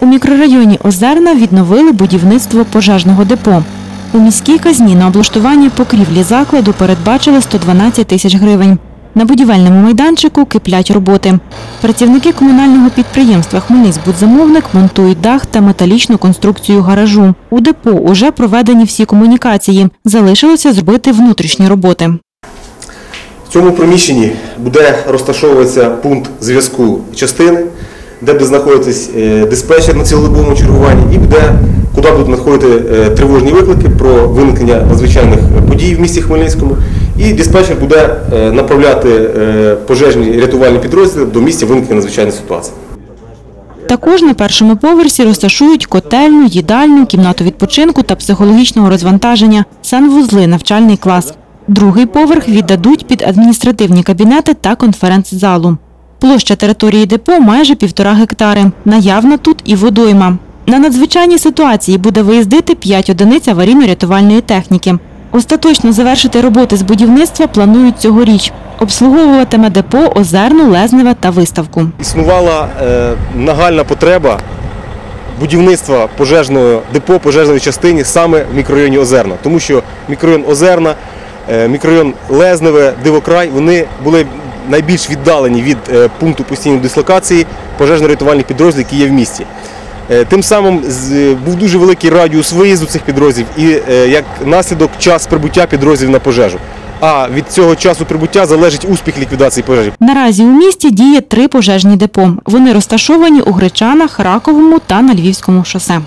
У мікрорайоні Озерна відновили будівництво пожежного депо. У міській казні на облаштування покрівлі закладу передбачили 112 тисяч гривень. На будівельному майданчику киплять роботи. Працівники комунального підприємства Хмельницькбудзамовник монтують дах та металічну конструкцію гаражу. У депо уже проведені всі комунікації. Залишилося зробити внутрішні роботи. В цьому приміщенні буде розташовуватися пункт зв'язку частини, де буде знаходитись е, диспетчер на цілодобовому чергуванні, і буде, куди будуть надходити е, тривожні виклики про виникнення надзвичайних подій в місті Хмельницькому. І диспетчер буде е, направляти е, пожежні рятувальні підрозділи до місця виникнення надзвичайної ситуації. Також на першому поверсі розташують котельну, їдальню, кімнату відпочинку та психологічного розвантаження, санвузли, навчальний клас. Другий поверх віддадуть під адміністративні кабінети та конференц-залу. Площа території депо майже півтора гектари. Наявна тут і водойма. На надзвичайні ситуації буде виїздити 5 одиниць аварійно-рятувальної техніки. Остаточно завершити роботи з будівництва планують цьогоріч. Обслуговуватиме депо Озерну, Лезневе та виставку. Існувала е, нагальна потреба будівництва пожежного депо, пожежної частини саме в мікрорайоні Озерна. Тому що мікрорайон Озерна, е, мікрорайон Лезневе, Дивокрай вони були найбільш віддалені від е, пункту постійної дислокації пожежно-рятувальних підрозділів, які є в місті. Е, Тим самим був дуже великий радіус виїзду цих підрозділів і е, як наслідок час прибуття підрозділів на пожежу. А від цього часу прибуття залежить успіх ліквідації пожежі. Наразі у місті діє три пожежні депо. Вони розташовані у Гречанах, Раковому та на Львівському шосе.